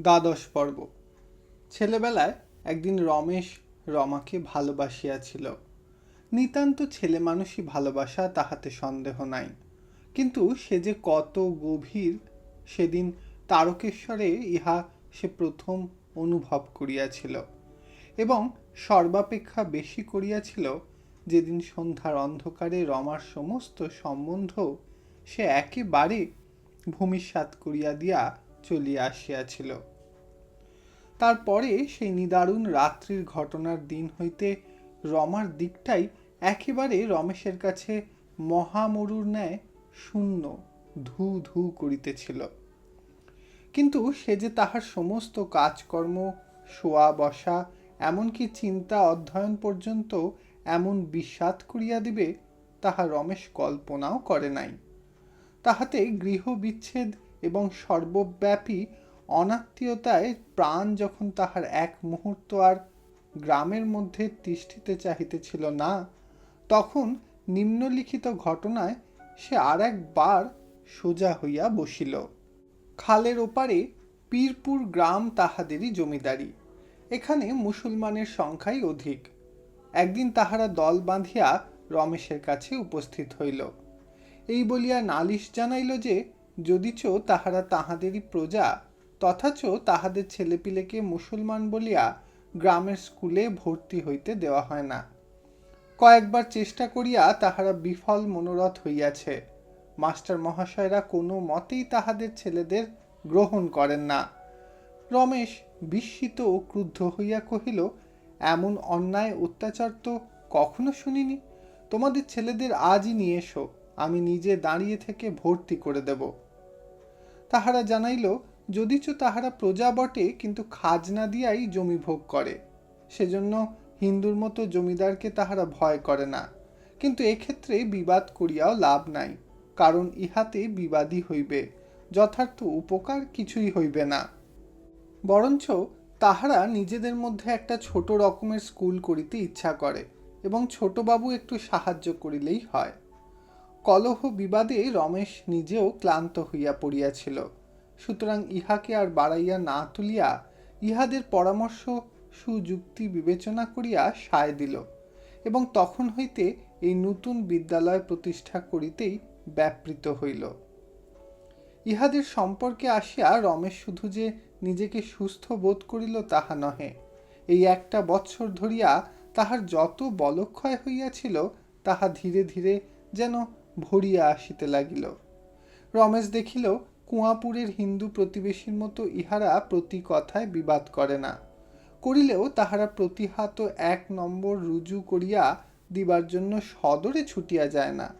দ্বাদশ পর্ব। ছেলেবেলায় একদিন রমেশ রমাকে ভালোবাসিয়াছিল। নিতান্ত ছেলে মানুষই ভালোবাসা তাহাতে সন্দেহ নাই। কিন্তু সে যে কত গভীর সেদিন তারকেশ্বরে ইহা সে প্রথম অনুভব করিয়াছিল এবং সর্বাপেক্ষা বেশি করিয়াছিল যেদিন সন্ধ্যার অন্ধকারে রমার সমস্ত সম্বন্ধ সে একেবারে ভূমিসাৎ করিয়া দিয়া চলিয়া আসিয়াছিল। তারপরে সেই নিদারুণ রাত্রির ঘটনার দিন হইতে রমার দিকটাই একেবারে রমেশের কাছে মহামরুর ন্যায় শূন্য ধু ধু করিতেছিল। কিন্তু সে যে তাহার সমস্ত কাজকর্ম, শোয়া বসা, এমনকি চিন্তা অধ্যয়ন পর্যন্ত এমন বিস্বাদ করিয়া দিবে, তাহা রমেশ কল্পনাও করে নাই। তাহাতে গৃহ বিচ্ছেদ এবং সর্বব্যাপী অনাত্মীয়তায় প্রাণ যখন তাহার এক মুহূর্ত আর গ্রামের মধ্যে তিষ্ঠিতে চাহিতেছিল না, তখন নিম্নলিখিত ঘটনায় সে আর একবার সোজা হইয়া বসিল। খালের ওপারে পীরপুর গ্রাম তাহাদেরই জমিদারি। এখানে মুসলমানের সংখ্যাই অধিক। একদিন তাহারা দল বাঁধিয়া রমেশের কাছে উপস্থিত হইল। এই বলিয়া নালিশ জানাইল যে যদিচ তাহারা তাহাদেরই প্রজা, তথাচ তাহাদের ছেলেপিলেকে মুসলমান বলিয়া গ্রামের স্কুলে ভর্তি হইতে দেওয়া হয় না। কয়েকবার চেষ্টা করিয়া তাহারা বিফল মনোরথ হইয়াছে। মাস্টার মহাশয়রা কোনো মতেই তাহাদের ছেলেদের গ্রহণ করেন না। রমেশ বিস্মিত ও ক্রুদ্ধ হইয়া কহিল, এমন অন্যায় অত্যাচার তো কখনো শুনিনি। তোমাদের ছেলেদের আজই নিয়ে এসো, আমি নিজে দাঁড়িয়ে থেকে ভর্তি করে দেব। তাহারা জানাইল, যদিচ তাহারা প্রজা বটে, কিন্তু খাজনা দিয়াই জমি ভোগ করে। সেজন্য হিন্দুর মতো জমিদারকে তাহারা ভয় করে না। কিন্তু এক্ষেত্রে বিবাদ করিয়াও লাভ নাই, কারণ ইহাতে বিবাদী হইবে। যথার্থ উপকার কিছুই হইবে না। বরঞ্চ তাহারা নিজেদের মধ্যে একটা ছোট রকমের স্কুল করিতে ইচ্ছা করে, এবং ছোটবাবু একটু সাহায্য করিলেই হয়। কলহ বিবাদে রমেশ নিজেও ক্লান্ত হইয়া পড়িয়াছিল। সুতরাং ইহাকে আর বাড়াইয়া না তুলিয়া ইহাদের পরামর্শ সুযুক্তি বিবেচনা করিয়া সায় দিল এবং তখন হইতে এই নতুন বিদ্যালয় প্রতিষ্ঠা করিতেই ব্যাপৃত হইল। ইহাদের সম্পর্কে আসিয়া রমেশ শুধু যে নিজেকে সুস্থ বোধ করিল তাহা নহে, এই একটা বৎসর ধরিয়া তাহার যত বলক্ষয় হইয়াছিল তাহা ধীরে ধীরে যেন ভরিয়া আসিতে লাগিল। রমেশ দেখিল, কুয়াপুরের হিন্দু প্রতিবেশীর মতো ইহারা প্রতি কথায় বিবাদ করে না। করিলেও তাহারা প্রতিহাত এক নম্বর রুজু করিয়া দিবার জন্য সদরে ছুটিয়া যায় না।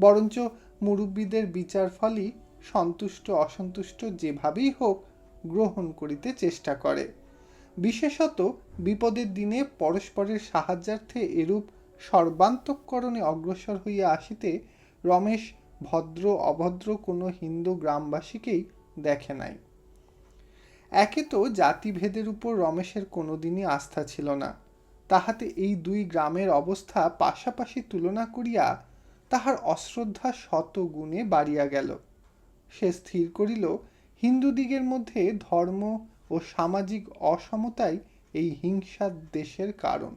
বরঞ্চ মুরব্বীদের বিচার ফলই সন্তুষ্ট অসন্তুষ্ট যেভাবেই হোক গ্রহণ করিতে চেষ্টা করে। বিশেষত বিপদের দিনে পরস্পরের সাহায্যার্থে এরূপ সর্বান্তকরণে অগ্রসর হইয়া আসিতে রমেশ ভদ্র অভদ্র কোনো হিন্দু গ্রামবাসীকেই দেখে নাই। একে তো জাতিভেদের উপর রমেশের কোনোদিনই আস্থা ছিল না। তাহাতে এই দুই গ্রামের অবস্থা পাশাপাশি তুলনা করিয়া তাহার অশ্রদ্ধা শত গুণে বাড়িয়া গেল। সে স্থির করিল হিন্দুদিগের মধ্যে ধর্ম ও সামাজিক অসমতাই এই হিংসার দেশের কারণ।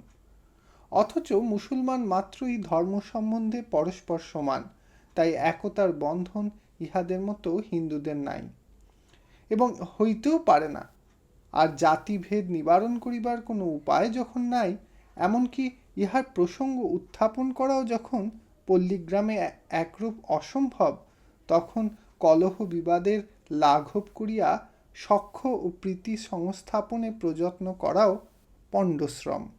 অথচ মুসলমান মাত্রই ধর্ম সম্বন্ধে পরস্পর সমান। তাই একতার বন্ধন ইহাদের মতো হিন্দুদের নাই। এবং হইতেও পারে না। আর জাতিভেদ নিবারণ করিবার কোনো উপায় যখন নাই, এমনকি ইহার প্রসঙ্গ উত্থাপন করাও যখন পল্লীগ্রামে একরূপ অসম্ভব, তখন কলহ বিবাদের লাঘব করিয়া সখ্য ও প্রীতি সংস্থাপনে প্রযত্ন করাও পণ্ডশ্রম।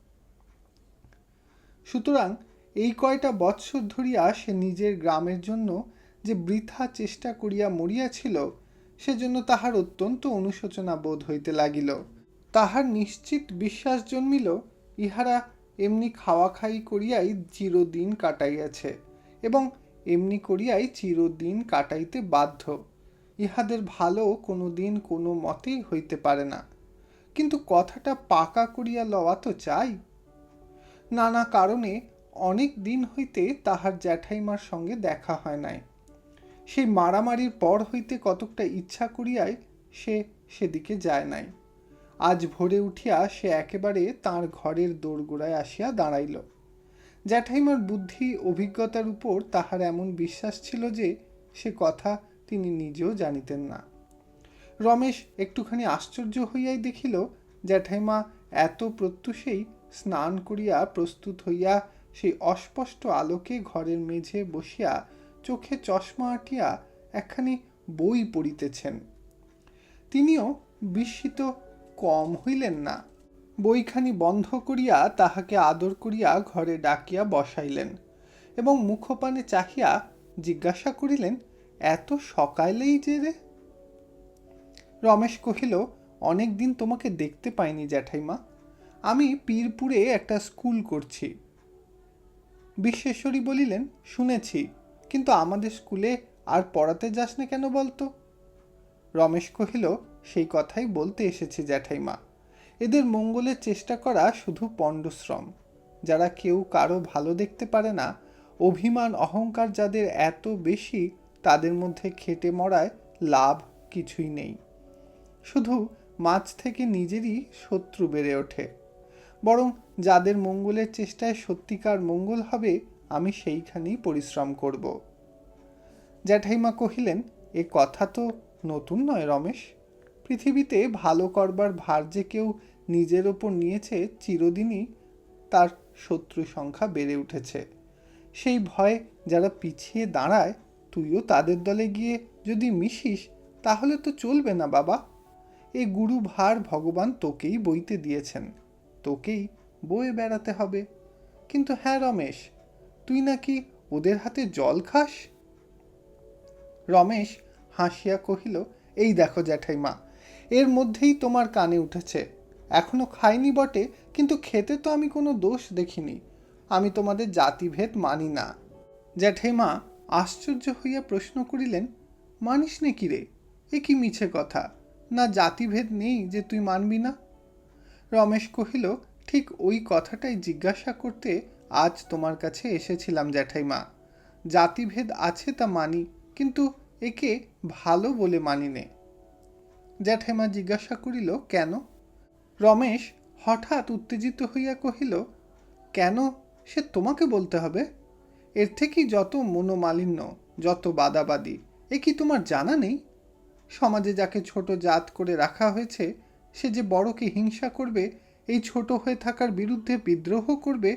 সুতরাং এই কয়টা বৎসর ধরিয়া সে নিজের গ্রামের জন্য যে বৃথা চেষ্টা করিয়া মরিয়াছিল, সেজন্য তাহার অত্যন্ত অনুশোচনা বোধ হইতে লাগিল। তাহার নিশ্চিত বিশ্বাস জন্মিল, ইহারা এমনি খাওয়া খাই করিয়াই চিরদিন কাটাইয়াছে এবং এমনি করিয়াই চিরদিন কাটাইতে বাধ্য। ইহাদের ভালো কোনো দিন কোনো মতেই হইতে পারে না। কিন্তু কথাটা পাকা করিয়া লওয়া তো চাই। নানা কারণে অনেক দিন হইতে তাহার জ্যাঠাইমার সঙ্গে দেখা হয় নাই। সেই মারামারির পর হইতে কতকটা ইচ্ছা করিয়াই সে সেদিকে যায় নাই। আজ ভোরে উঠিয়া সে একেবারে তার ঘরের দোরগোড়ায় আসিয়া দাঁড়াইল। জ্যাঠাইমার বুদ্ধি, অভিজ্ঞতার উপর তাহার এমন বিশ্বাস ছিল যে সে কথা তিনি নিজেও জানিতেন না। রমেশ একটুখানি আশ্চর্য হইয়াই দেখিল, জ্যাঠাইমা, এত প্রত্যুষেই স্নান করিয়া প্রস্তুত হইয়া সেই অস্পষ্ট আলোকে ঘরের মেঝে বসিয়া চোখে চশমা আটিয়া একখানি বই পড়িতেছেন। তিনিও বিস্মিত কম হইলেন না। বইখানি বন্ধ করিয়া তাহাকে আদর করিয়া ঘরে ডাকিয়া বসাইলেন এবং মুখপানে চাহিয়া জিজ্ঞাসা করিলেন, এত সকালেই যে রে? রমেশ কহিল অনেক দিন তোমাকে দেখতে পাইনি জ্যাঠাইমা। আমি পীরপুরে একটা স্কুল করছি। বিশ্বেশ্বরী বলিলেন, শুনেছি, কিন্তু আমাদের স্কুলে আর পড়াতে যাস না কেন বলতো? রমেশ কহিল, সেই কথাই বলতে এসেছি জ্যাঠাইমা। এদের মঙ্গলের চেষ্টা করা শুধু পণ্ডশ্রম। যারা কেউ কারও ভালো দেখতে পারে না, অভিমান, অহংকার যাদের এত বেশি, তাদের মধ্যে খেটে মরায় লাভ কিছুই নেই। শুধু মাছ থেকে নিজেরই শত্রু বেড়ে ওঠে। বরং যাদের মঙ্গলের চেষ্টায় সত্যিকার মঙ্গল হবে, আমি সেইখানেই পরিশ্রম করব। জ্যাঠাইমা কহিলেন, এ কথা তো নতুন নয় রমেশ। পৃথিবীতে ভালো করবার ভার যে কেউ নিজের ওপর নিয়েছে, চিরদিনই তার শত্রু সংখ্যা বেড়ে উঠেছে। সেই ভয়ে যারা পিছিয়ে দাঁড়ায়, তুইও তাদের দলে গিয়ে যদি মিশিস, তাহলে তো চলবে না বাবা। এ গুরু ভার ভগবান তোকেই বইতে দিয়েছেন। তোকেই বয়ে বেড়াতে হবে। কিন্তু হ্যাঁ রমেশ, তুই নাকি ওদের হাতে জল খাস? রমেশ হাসিয়া কহিল, এই দেখো জ্যাঠাইমা, এর মধ্যেই তোমার কানে উঠেছে। এখনও খাইনি বটে, কিন্তু খেতে তো আমি কোনো দোষ দেখিনি। আমি তোমাদের জাতিভেদ মানি না। জ্যাঠাইমা আশ্চর্য হইয়া প্রশ্ন করিলেন, মানিস নে কি রে? এ কি মিছে কথা? না জাতিভেদ নেই যে তুই মানবি না? রমেশ কহিল ঠিক ওই কথাটাই জিজ্ঞাসা করতে আজ তোমার কাছে এসেছিলাম জ্যাঠাইমা। জাতিভেদ আছে তা মানি, কিন্তু একে ভালো বলে মানি নে জ্যাঠাইমা জিজ্ঞাসা করিল, কেন? রমেশ হঠাৎ উত্তেজিত হইয়া কহিল, কেন? সে তোমাকে বলতে হবে? এর থেকেই যত মনোমালিন্য, যত বাদাবাদি, এ কি তোমার জানা নেই? সমাজে যাকে ছোট জাত করে রাখা হয়েছে, সে যে বড়কে হিংসা করবে এই ছোট হয়ে থাকার বিরুদ্ধে বিদ্রোহ করবে,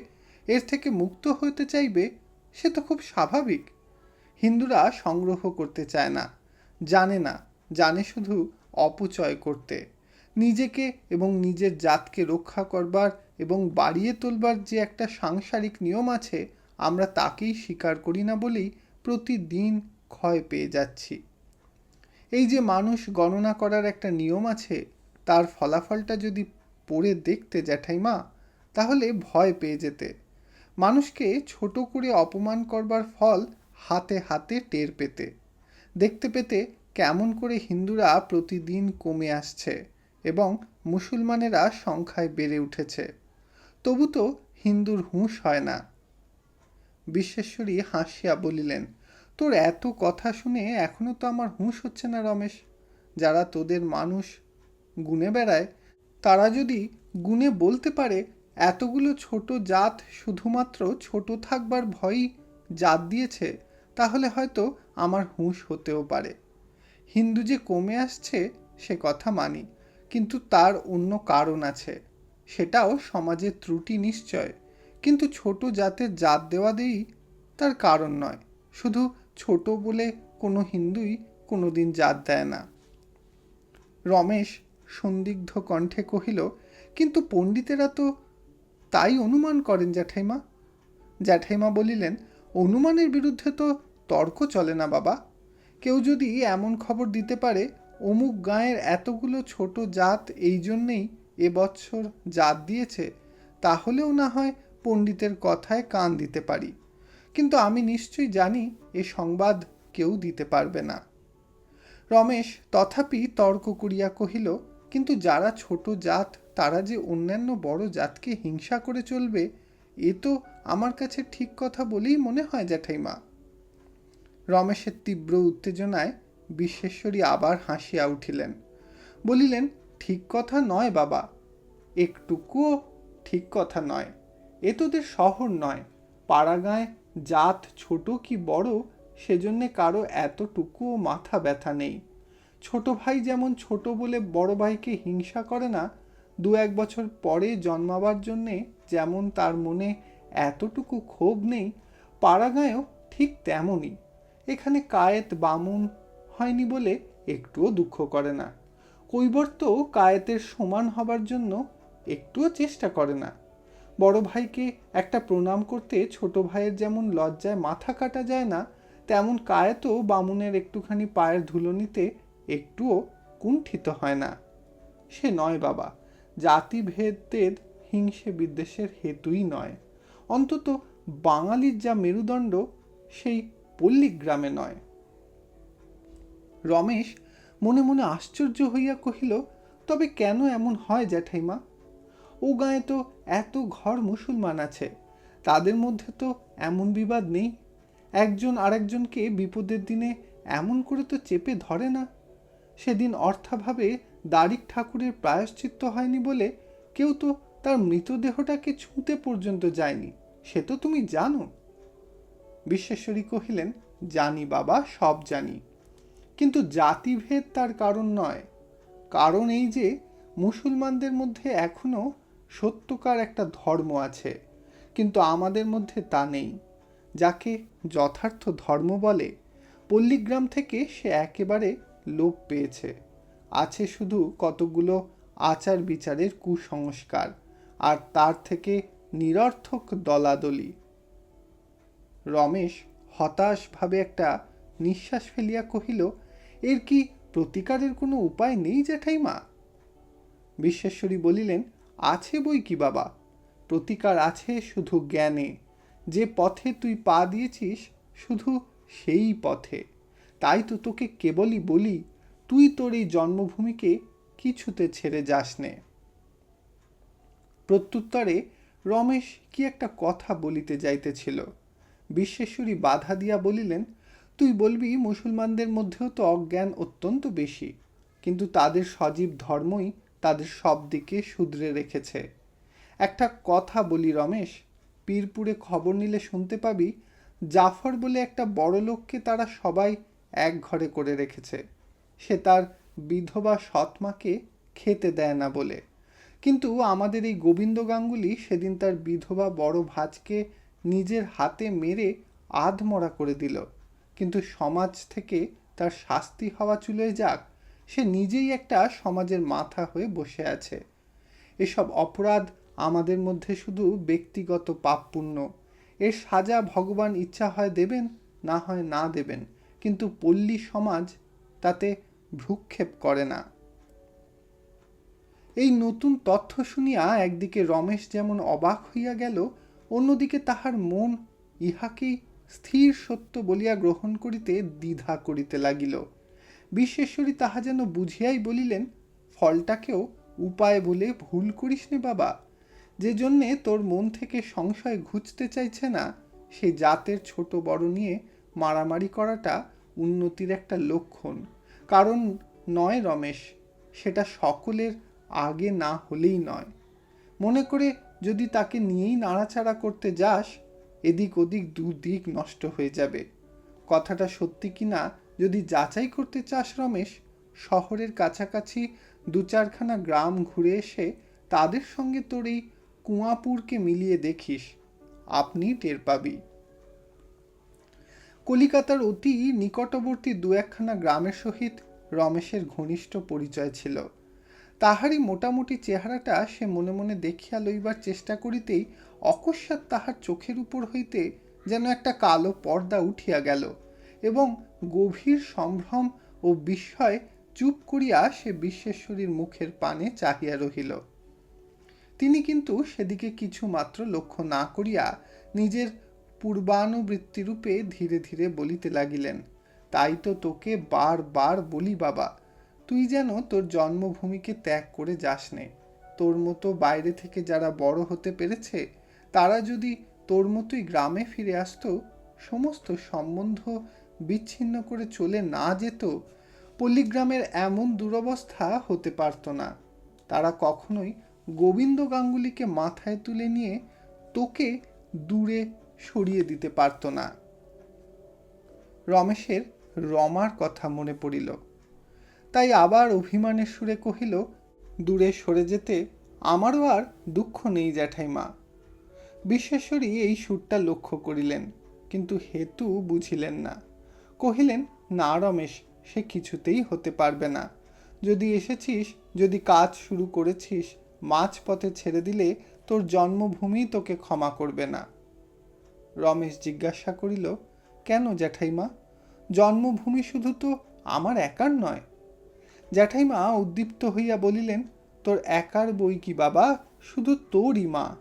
এর থেকে মুক্ত হতে চাইবে, সে তো খুব স্বাভাবিক। হিন্দুরা সংগ্রহ করতে চায় না, জানে না, জানে শুধু অপচয় করতে। নিজেকে এবং নিজের জাতকে রক্ষা করবার এবং বাড়িয়ে তোলবার যে একটা সাংসারিক নিয়ম আছে, আমরা তাকেই স্বীকার করি না বলেই প্রতিদিন ক্ষয় পেয়ে যাচ্ছি। এই যে মানুষ গণনা করার একটা নিয়ম আছে, তার ফলাফলটা যদি পড়ে দেখতে জ্যাঠাইমা, তাহলে ভয় পেয়ে যেতে। মানুষকে ছোট করে অপমান করবার ফল হাতে হাতে টের পেতে। দেখতে পেতে কেমন করে হিন্দুরা প্রতিদিন কমে আসছে এবং মুসলমানেরা সংখ্যায় বেড়ে উঠেছে। তবু তো হিন্দুর হুঁশ হয় না। বিশ্বেশ্বরী হাসিয়া বলিলেন, তোর এত কথা শুনে এখনও তো আমার হুঁশ হচ্ছে না রমেশ। যারা তোদের মানুষ গুনে বেড়ায় তারা যদি গুনে বলতে পারে, এতগুলো ছোট জাত শুধুমাত্র ছোট থাকবার ভয়ই জাত দিয়েছে, তাহলে হয়তো আমার হুঁশ হতেও পারে। হিন্দু যে কমে আসছে, সে কথা মানি, কিন্তু তার অন্য কারণ আছে। সেটাও সমাজের ত্রুটি নিশ্চয়, কিন্তু ছোট জাতের জাত দেওয়া দেই তার কারণ নয়। শুধু ছোট বলে কোনো হিন্দুই কোনো দিন জাত দেয় না। রমেশ সন্দিগ্ধ কণ্ঠে কহিল, কিন্তু পণ্ডিতেরা তো তাই অনুমান করেন জ্যাঠাইমা। জ্যাঠাইমা বলিলেন, অনুমানের বিরুদ্ধে তো তর্ক চলে না বাবা। কেউ যদি এমন খবর দিতে পারে, অমুক গাঁয়ের এতগুলো ছোট জাত এই জন্যেই এবছর জাত দিয়েছে, তাহলেও না হয় পণ্ডিতের কথায় কান দিতে পারি। কিন্তু আমি নিশ্চয়ই জানি এ সংবাদ কেউ দিতে পারবে না। রমেশ তথাপি তর্ক করিয়া কহিল কিন্তু যারা ছোট জাত, তারা যে অন্যান্য বড় জাতকে হিংসা করে চলবে, এ তো আমার কাছে ঠিক কথা বলেই মনে হয় জ্যাঠাইমা। রমেশের তীব্র উত্তেজনায় বিশ্বেশ্বরী আবার হাসিয়া উঠিলেন। বলিলেন, ঠিক কথা নয় বাবা, একটুকুও ঠিক কথা নয়। এ তোদের শহর নয়। পাড়াগাঁয় জাত ছোট কি বড়, সেজন্যে কারও এতটুকুও মাথা ব্যথা নেই। ছোট ভাই যেমন ছোট বলে বড় ভাইকে হিংসা করে না, দু এক বছর পরে জন্মাবার জন্যে যেমন তার মনে এতটুকু ক্ষোভ নেই, পাড়াগাঁয়েও ঠিক তেমনই। এখানে কায়েত বামুন হয়নি বলে একটুও দুঃখ করে না। কৈবর্ত কায়েতের সমান হবার জন্য একটুও চেষ্টা করে না। বড় ভাইকে একটা প্রণাম করতে ছোট ভাইয়ের যেমন লজ্জায় মাথা কাটা যায় না, তেমন কায়েতও বামুনের একটুখানি পায়ের ধুলো নিতে একটুও কুণ্ঠিত হয় না। সে নয় বাবা, জাতিভেদের হিংসে বিদ্বেষের হেতুই নয়। অন্তত বাঙালির যা মেরুদণ্ড, সেই পল্লীগ্রামে নয়। রমেশ মনে মনে আশ্চর্য হইয়া কহিল, তবে কেন এমন হয় জ্যাঠাইমা? ও গায়ে তো এত ঘর মুসলমান আছে, তাদের মধ্যে তো এমন বিবাদ নেই। একজন আরেকজনকে বিপদের দিনে এমন করে তো চেপে ধরে না? সেদিন অর্থাভাবে দারিক ঠাকুরের প্রায়শ্চিত্ত হয়নি বলে কেউ তো তার মৃতদেহটাকে ছুঁতে পর্যন্ত যায়নি। সে তো তুমি জানো। বিশ্বেশ্বরী কহিলেন, জানি বাবা, সব জানি। কিন্তু জাতিভেদ তার কারণ নয়। কারণ এই যে, মুসলমানদের মধ্যে এখনও সত্যকার একটা ধর্ম আছে, কিন্তু আমাদের মধ্যে তা নেই। যাকে যথার্থ ধর্ম বলে, পল্লীগ্রাম থেকে সে একেবারে লোপ পেয়েছে। আছে শুধু কতগুলো আচার বিচারের কুসংস্কার, আর তার থেকে নিরর্থক দলাদলি। রমেশ হতাশভাবে একটা নিঃশ্বাস ফেলিয়া কহিল, এর কি প্রতিকারের কোনো উপায় নেই জ্যাঠাইমা বিশ্বেশ্বরী বলিলেন, আছে বই কি বাবা? প্রতিকার আছে শুধু জ্ঞানে। যে পথে তুই পা দিয়েছিস, শুধু সেই পথে। তাই তো তোকে কেবলই বলি, তুই তোর এই জন্মভূমিকে কিছুতে ছেড়ে যাস নে প্রত্যুত্তরে রমেশ কি একটা কথা বলিতে যাইতেছিল। বিশ্বেশ্বরী বাধা দিয়া বলিলেন, তুই বলবি মুসলমানদের মধ্যেও তো অজ্ঞান অত্যন্ত বেশি, কিন্তু তাদের সজীব ধর্মই তাদের সব দিকে শুধরে রেখেছে। একটা কথা বলি রমেশ, পীরপুরে খবর নিলে শুনতে পাবি, জাফর বলে একটা বড় লোককে তারা সবাই এক ঘরে করে রেখেছে। সে তার বিধবা সৎমাকে খেতে দেয় না বলে। কিন্তু আমাদের এই গোবিন্দ গাঙ্গুলি সেদিন তার বিধবা বড় ভাজকে নিজের হাতে মেরে আধমরা করে দিল। কিন্তু সমাজ থেকে তার শাস্তি হওয়া চুলোয় যাক, সে নিজেই একটা সমাজের মাথা হয়ে বসে আছে। এসব অপরাধ আমাদের মধ্যে শুধু ব্যক্তিগত পাপ পুণ্য। এর সাজা ভগবান ইচ্ছা হয় দেবেন, না হয় না দেবেন। কিন্তু পল্লী সমাজ তাতে ভ্রুক্ষেপ করে না। এই নতুন তথ্য শুনিয়া একদিকে রমেশ যেমন অবাক হইয়া গেল, অন্যদিকে তাহার মন ইহাকেই স্থির সত্য বলিয়া গ্রহণ করিতে দ্বিধা করিতে লাগিল। বিশ্বেশ্বরী তাহা যেন বুঝিয়াই বলিলেন, ফলটাকেও উপায় বলে ভুল করিস নে বাবা। যে জন্যে তোর মন থেকে সংশয় ঘুচতে চাইছে না সেই জাতের ছোট বড় নিয়ে মারামারি করাটা উন্নতির একটা লক্ষণ। কারণ নয় রমেশ, সেটা সকলের আগে না হলেই নয়। মনে করে যদি তাকে নিয়েই নাড়াচাড়া করতে যাস, এদিক ওদিক দুদিক নষ্ট হয়ে যাবে। কথাটা সত্যি কি না যদি যাচাই করতে চাস রমেশ, শহরের কাছাকাছি দু চারখানা গ্রাম ঘুরে এসে তাদের সঙ্গে তোর এই কুয়াপুরকে মিলিয়ে দেখিস। আপনি টের পাবি। কলিকাতার অতি নিকটবর্তী দু একখানা গ্রামের সহিত রমেশের ঘনিষ্ঠ পরিচয় ছিল। তাহারই মোটামুটি চেহারাটা সে মনে মনে দেখিয়া লইবার চেষ্টা করিতেই অকস্মাৎ তাহার চোখের উপর হইতে যেন একটা কালো পর্দা উঠিয়া গেল এবং গভীর সম্ভ্রম ও বিস্ময় চুপ করিয়া সে বিশ্বেশ্বরীর মুখের পানে চাহিয়া রহিল। তিনি কিন্তু সেদিকে কিছু মাত্র লক্ষ্য না করিয়া নিজের পূর্বানুবৃত্তিরূপে ধীরে ধীরে বলিতে লাগিলেন, তাই তো তোকে বারবার বলি বাবা, তুই যেন তোর জন্মভূমিকে ত্যাগ করে যাস নে। তোর মতো বাইরে থেকে যারা বড় হতে পেরেছে, তারা যদি তোর মতোই গ্রামে ফিরে আসতো, সমস্ত সম্বন্ধ বিচ্ছিন্ন করে চলে না যেত, পল্লীগ্রামের এমন দুরবস্থা হতে পারত না। তারা কখনোই গোবিন্দ গাঙ্গুলিকে মাথায় তুলে নিয়ে তোকে দূরে সরিয়ে দিতে পারত না। রমেশের রমার কথা মনে পড়িল। তাই আবার অভিমানের সুরে কহিল, দূরে সরে যেতে আমারও আর দুঃখ নেই জ্যাঠাইমা। বিশ্বেশ্বরী এই সুরটা লক্ষ্য করিলেন, কিন্তু হেতু বুঝিলেন না। কহিলেন, না রমেশ, সে কিছুতেই হতে পারবে না। যদি এসেছিস, যদি কাজ শুরু করেছিস, মাঝপথে ছেড়ে দিলে তোর জন্মভূমি তোকে ক্ষমা করবে না। রমেশ জিজ্ঞাসা করিল, কেন জ্যাঠাইমা? জন্মভূমি শুধু তো আমার একার নয়। জ্যাঠাইমা উদ্দীপ্ত হইয়া বলিলেন, তোর একার বই কি বাবা? শুধু তোরই মা।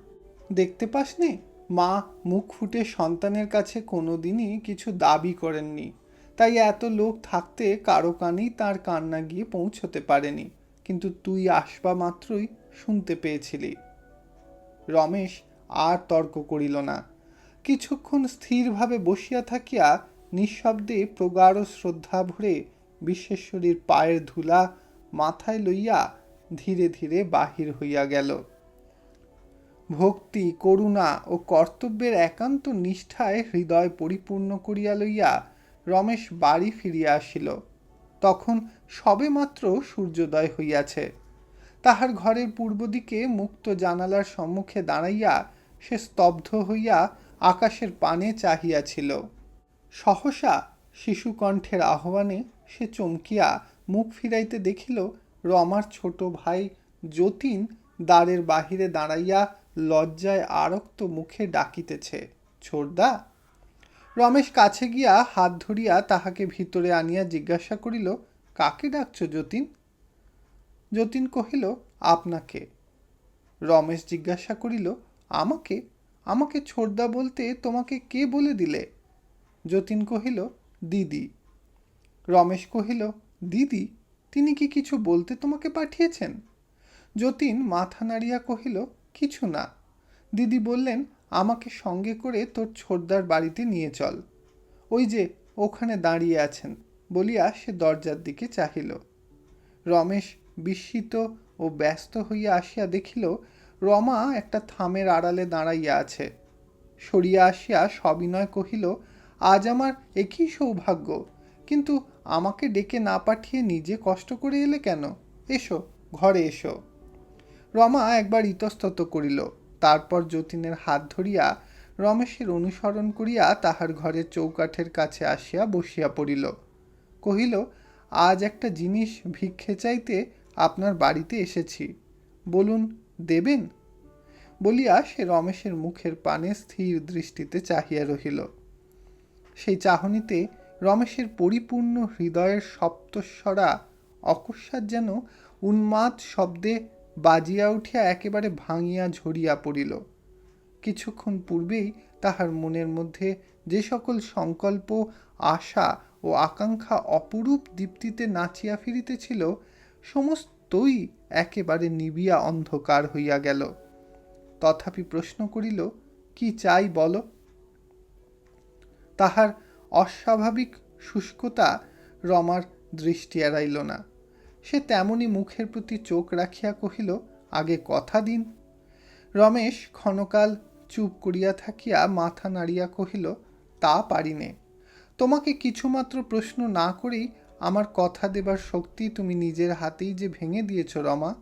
দেখতে পাসনি? মা মুখ ফুটে সন্তানের কাছে কোনোদিনই কিছু দাবি করেননি। তাই এত লোক থাকতে কারও কানেই তার কান্না গিয়ে পৌঁছতে পারেনি। কিন্তু তুই আসবা মাত্রই শুনতে পেয়েছিলি। রমেশ আর তর্ক করিল না। কিছুক্ষণ স্থিরভাবে বসিয়া থাকিয়া নিঃশব্দে প্রগাঢ় শ্রদ্ধা ভরে বিশ্বেশ্বরীর পায়ের ধুলা মাথায় লইয়া ধীরে ধীরে বাহির হইয়া গেল। ভক্তি, করুণা ও কর্তব্যের একান্ত নিষ্ঠায় হৃদয় পরিপূর্ণ করিয়া লইয়া রমেশ বাড়ি ফিরিয়া আসিল। তখন সবেমাত্র সূর্যোদয় হইয়াছে। তাহার ঘরের পূর্ব দিকে মুক্ত জানালার সম্মুখে দাঁড়াইয়া সে স্তব্ধ হইয়া আকাশের পানে চাহিয়াছিল। সহসা শিশুকণ্ঠের আহ্বানে সে চমকিয়া মুখ ফিরাইতে দেখিল, রমার ছোট ভাই যতীন দ্বারের বাহিরে দাঁড়াইয়া লজ্জায় আরক্ত মুখে ডাকিতেছে ছোড়দা রমেশ কাছে গিয়া হাত ধরিয়া তাহাকে ভিতরে আনিয়া জিজ্ঞাসা করিল, কাকে ডাকছ যতীন? যতীন কহিল, আপনাকে। রমেশ জিজ্ঞাসা করিল, আমাকে? আমাকে ছোড়দা বলতে তোমাকে কে বলে দিলে? যতীন কহিল, দিদি। রমেশ কহিল, দিদি, তিনি কি কিছু বলতে তোমাকে পাঠিয়েছেন? যতীন মাথা নাড়িয়া কহিল, কিছু না। দিদি বললেন, আমাকে সঙ্গে করে তোর ছোড়দার বাড়িতে নিয়ে চল। ওই যে, ওখানে দাঁড়িয়ে আছেন বলিয়া সে দরজার দিকে চাহিল। রমেশ বিস্মিত ও ব্যস্ত হইয়া আসিয়া দেখিল রমা একটা থামের আড়ালে দাঁড়াইয়া আছে। সরিয়া আসিয়া সবিনয় কহিল, আজ আমার একই সৌভাগ্য। কিন্তু আমাকে ডেকে না পাঠিয়ে নিজে কষ্ট করে এলে কেন? এসো, ঘরে এসো। রমা একবার ইতস্তত করিল। তারপর যতীনের হাত ধরিয়া রমেশের অনুসরণ করিয়া তাহার ঘরের চৌকাঠের কাছে আসিয়া বসিয়া পড়িল। কহিল, আজ একটা জিনিস ভিক্ষে চাইতে আপনার বাড়িতে এসেছি। বলুন দেবেন? বলিয়া সে রমেশের মুখের পানে স্থির দৃষ্টিতে চাহিয়া রহিল। সেই চাহনিতে রমেশের পরিপূর্ণ হৃদয়ের সপ্তস্বরা অকস্মাৎ যেন উন্মাদ শব্দে বাজিয়া উঠিয়া একেবারে ভাঙিয়া ঝরিয়া পড়িল। কিছুক্ষণ পূর্বেই তাহার মনের মধ্যে যে সকল সংকল্প, আশা ও আকাঙ্ক্ষা অপরূপ দীপ্তিতে নাচিয়া ফিরিতেছিল, সমস্তই একেবারে নিবিয়া অন্ধকার হইয়া গেল। তথাপি প্রশ্ন করিল, কি চাই বল? তাহার অস্বাভাবিক শুষ্কতা রমার দৃষ্টি এড়াইল না। সে তেমনি মুখের প্রতি চোখ রাখিয়া কহিল, আগে কথা দিন। রমেশ ক্ষণকাল চুপ করিয়া থাকিয়া মাথা নাড়িয়া কহিল, তা পারিনে তোমাকে কিছুমাত্র প্রশ্ন না করেই আমার কথা দেবার শক্তি তুমি নিজের হাতেই যে ভেঙে দিয়েছ, রমা।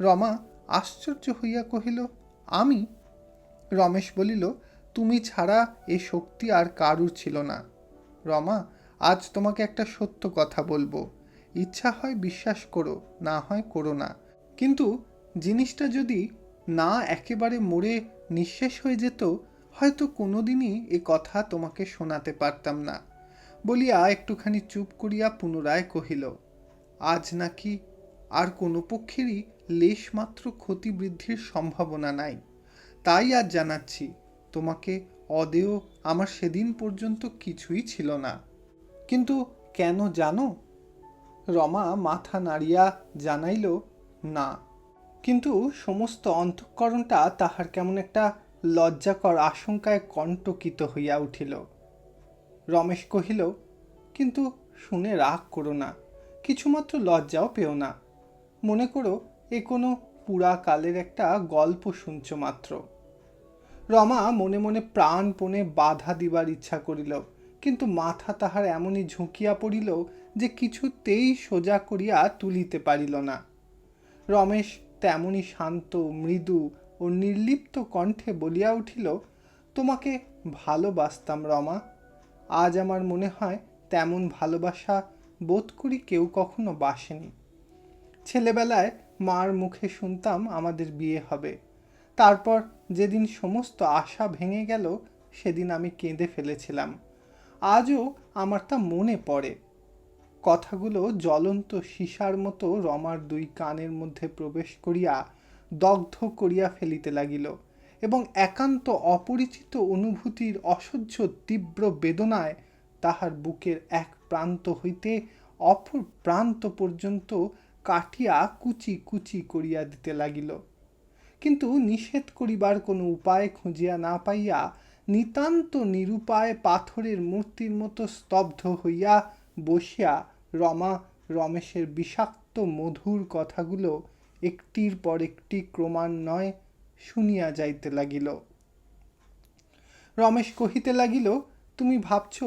রমা আশ্চর্য হইয়া কহিল, আমি? রমেশ বলিল, তুমি ছাড়া এ শক্তি আর কারুর ছিল না। রমা, আজ তোমাকে একটা সত্য কথা বলব। ইচ্ছা হয় বিশ্বাস করো, না হয় করো না। কিন্তু জিনিসটা যদি না একেবারে মরে নিঃশেষ হয়ে যেত, হয়তো কোনোদিনই এ কথা তোমাকে শোনাতে পারতাম না। বলিয়া একটুখানি চুপ করিয়া পুনরায় কহিল, আজ নাকি আর কোনো পক্ষেরই লেশমাত্র ক্ষতি বৃদ্ধির সম্ভাবনা নাই। তাই আজ জানাচ্ছি, তোমাকে অদেয় আমার সেদিন পর্যন্ত কিছুই ছিল না। কিন্তু কেন জানো? রমা মাথা নাড়িয়া জানাইল, না। কিন্তু সমস্ত অন্তঃকরণটা তাহার কেমন একটা লজ্জাকর আশঙ্কায় কণ্টকিত হইয়া উঠিল। রমেশ কহিল, কিন্তু শুনে রাগ করো না, কিছুমাত্র লজ্জাও পেও না। মনে করো এ কোনো পুরা কালের একটা গল্প শুনছ মাত্র রমা মনে মনে প্রাণপণে বাধা দিবার ইচ্ছা করিল, কিন্তু মাথা তাহার এমনই ঝুঁকিয়া পড়িল যে কিছুতেই সোজা করিয়া তুলিতে পারিল না। রমেশ তেমনই শান্ত, মৃদু ও নির্লিপ্ত কণ্ঠে বলিয়া উঠিল, তোমাকে ভালোবাসতাম রমা আজ আমার মনে হয় তেমন ভালোবাসা বোধ করি কেউ কখনো বাসেনি। ছেলেবেলায় মার মুখে শুনতাম আমাদের বিয়ে হবে। তারপর যেদিন সমস্ত আশা ভেঙে গেল, সেদিন আমি কেঁদে ফেলেছিলাম। আজও আমার তা মনে পড়ে। কথাগুলো জ্বলন্ত সীসার মতো রমার দুই কানের মধ্যে প্রবেশ করিয়া দগ্ধ করিয়া ফেলিতে লাগিল। এবং একান্ত অপরিচিত অনুভূতির অসহ্য তীব্র বেদনায় তাহার বুকের এক প্রান্ত হইতে অপর প্রান্ত পর্যন্ত কাটিয়া কুচি কুচি করিয়া দিতে লাগিল। কিন্তু নিষেধ করিবার কোনো উপায় খুঁজিয়া না পাইয়া নিতান্ত নিরুপায় পাথরের মূর্তির মতো স্তব্ধ হইয়া বসিয়া রমা, রমেশের বিষাক্ত মধুর কথাগুলো একটির পর একটি ক্রমান্বয়ে শুনিয়া যাইতে লাগিল। রমেশ কহিতে লাগিল, তুমি ভাবছ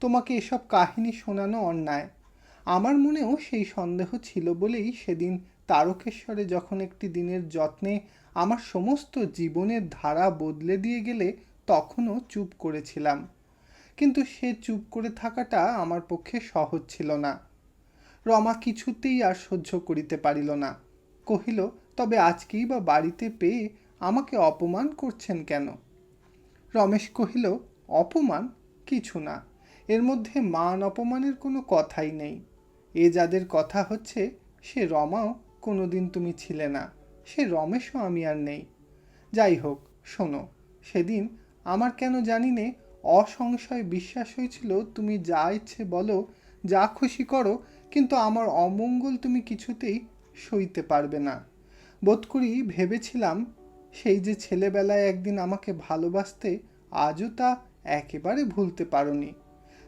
তোমাকে এসব কাহিনী শোনানো অন্যায়। আমার মনেও সেই সন্দেহ ছিল বলেই সেদিন তারকেশ্বরে যখন একটি দিনের যত্নে আমার সমস্ত জীবনের ধারা বদলে দিয়ে গেলে তখনও চুপ করেছিলাম। কিন্তু সে চুপ করে থাকাটা আমার পক্ষে সহজ ছিল না। রমা কিছুতেই আর সহ্য করিতে পারিল না। কহিল, তবে আজকেই বা বাড়িতে পেয়ে আমাকে অপমান করছেন কেন? রমেশ কহিল, অপমান? কিছু না। এর মধ্যে মান অপমানের কোনো কথাই নেই। এ যাদের কথা হচ্ছে, সে রমাও কোনোদিন তুমি ছিলে না। সে রমেশও আমি আর নেই। যাই হোক, শোনো, সেদিন আমার কেন জানি নে অসংশয় বিশ্বাস হয়েছিল, তুমি যা ইচ্ছে বলো, যা খুশি করো, কিন্তু আমার অমঙ্গল তুমি কিছুতেই সইতে পারবে না। বোধ করি ভেবেছিলাম সেই যে ছেলেবেলায় একদিন আমাকে ভালোবাসতে আজও তা একেবারে ভুলতে পারোনি।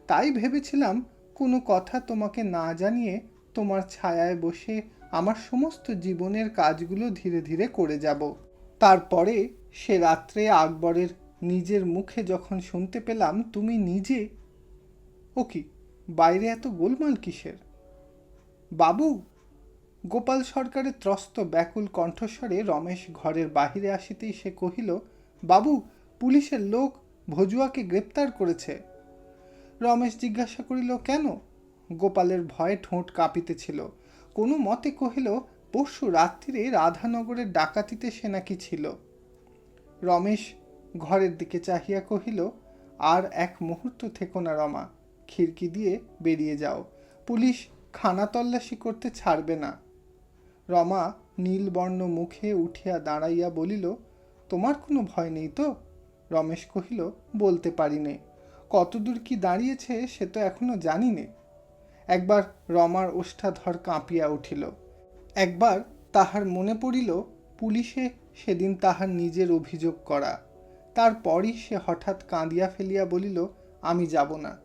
তাই ভেবেছিলাম কোনো কথা তোমাকে না জানিয়ে তোমার ছায়ায় বসে আমার সমস্ত জীবনের কাজগুলো ধীরে ধীরে করে যাব। তারপরে সে রাত্রে আকবরের নিজের মুখে যখন শুনতে পেলাম, তুমি নিজে? ও কি, বাইরে এত গোলমাল কিসের? বাবু গোপাল সরকারের ত্রস্ত ব্যাকুল কণ্ঠস্বরে রমেশ ঘরের বাহিরে আসিতেই সে কহিল, বাবু, পুলিশের লোক ভজুয়াকে গ্রেপ্তার করেছে। রমেশ জিজ্ঞাসা করিল, কেন? গোপালের ভয়ে ঠোঁট কাঁপিতেছিল। কোনো মতে কহিল, পরশু রাত্রিরে রাধানগরের ডাকাতিতে সে নাকি ছিল। রমেশ ঘরের দিকে চাহিয়া কহিল, আর এক মুহূর্ত থেকো না রমা, খিড়কি দিয়ে বেরিয়ে যাও। পুলিশ খানা তল্লাশি করতে ছাড়বে না। রমা নীলবর্ণ মুখে উঠিয়া দাঁড়াইয়া বলিল, তোমার কোনো ভয় নেই তো? রমেশ কহিল, বলতে পারি নে। কতদূর কি দাঁড়িয়েছে সে তো এখনও জানি নে। একবার রমার ওষ্ঠাধর কাঁপিয়া উঠিল। একবার তাহার মনে পড়িল, পুলিশে সেদিন তাহার নিজের অভিযোগ করা। তারপরই সে হঠাৎ কাঁদিয়া ফেলিয়া বলিল, আমি যাব না।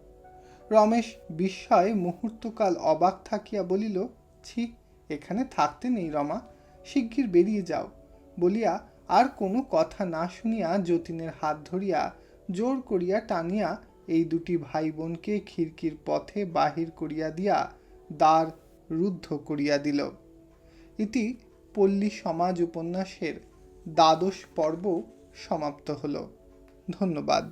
রমেশ বিস্ময়ে মুহূর্তকাল অবাক থাকিয়া বলিল, ছি এখানে থাকতে নেই রমা, শিগগির বেরিয়ে যাও, বলিয়া আর কোনো কথা না শুনিয়া যতীনের হাত ধরিয়া জোর করিয়া টানিয়া এই দুটি ভাই বোনকে খিড়কির পথে বাহির করিয়া দিয়া দ্বার রুদ্ধ করিয়া দিল। ইতি পল্লী সমাজ উপন্যাসের দ্বাদশ পর্ব সমাপ্ত হল। ধন্যবাদ।